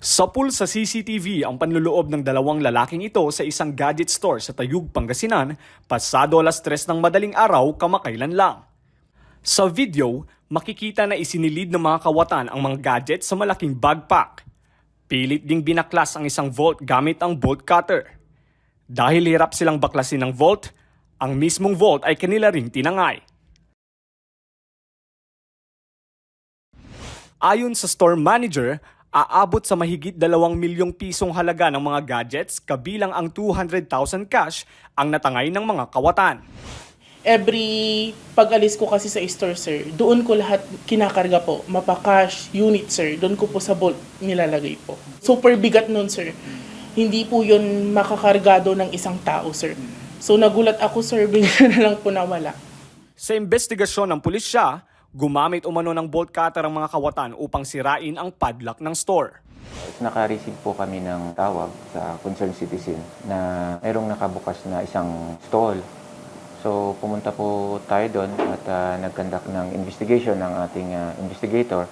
Sa pool sa CCTV ang panluloob ng dalawang lalaking ito sa isang gadget store sa Tayug, Pangasinan, pasado alas tres ng madaling araw kamakailan lang. Sa video, makikita na isinilid ng mga kawatan ang mga gadget sa malaking backpack. Pilit ding binaklas ang isang vault gamit ang bolt cutter. Dahil hirap silang baklasin ng vault, ang mismong vault ay kanila ring tinangay. Ayon sa store manager, aabot sa mahigit 2 milyong pisong halaga ng mga gadgets kabilang ang 200,000 cash ang natangay ng mga kawatan. Every pag-alis ko kasi sa store, sir, doon ko lahat kinakarga po. Mapa-cash, unit, sir. Doon ko po sa vault nilalagay po. Super bigat nun, sir. Hindi po yun makakargado ng isang tao, sir. So nagulat ako, sir, bigla na lang po nawala. Sa investigasyon ng pulisya, gumamit umano ng bolt cutter ang mga kawatan upang sirain ang padlock ng store. Naka-receive po kami ng tawag sa concerned citizen na mayroong nakabukas na isang stall. So pumunta po tayo doon at uh, nag-conduct ng investigation ng ating ah, investigator.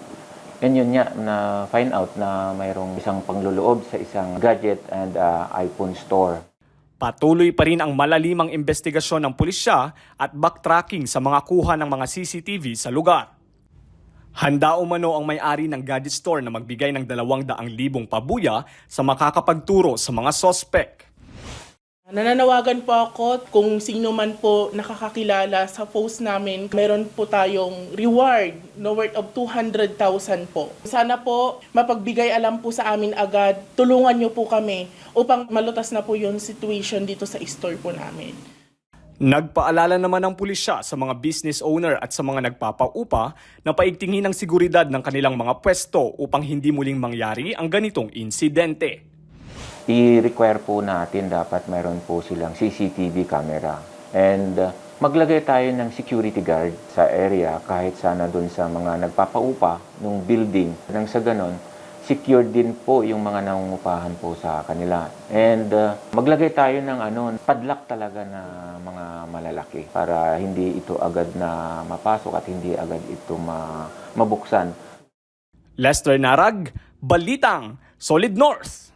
And yun nga, na find out na mayroong isang pangluloob sa isang gadget and ah, iPhone store. Patuloy pa rin ang malalimang investigasyon ng pulisya at backtracking sa mga kuha ng mga CCTV sa lugar. Handa umano ang may-ari ng gadget store na magbigay ng 200,000 pabuya sa makakapagturo sa mga sospek. Nananawagan po ako kung sino man po nakakakilala sa post namin. Meron po tayong reward no worth of 200,000 po. Sana po mapagbigay alam po sa amin agad. Tulungan niyo po kami upang malutas na po yung situation dito sa store po namin. Nagpaalala naman ng pulisya sa mga business owner at sa mga nagpapaupa na paigtingin ang seguridad ng kanilang mga pwesto upang hindi muling mangyari ang ganitong insidente. I-require po natin dapat mayroon po silang CCTV camera. And uh, maglagay tayo ng security guard sa area kahit sana doon sa mga nagpapaupa ng building. Nang sa ganon, secure din po yung mga nangungupahan po sa kanila. And uh, maglagay tayo ng ano, padlock talaga na mga malalaki para hindi ito agad na mapasok at hindi agad ito ma- mabuksan. Lester Narag, Balitang, Solid North.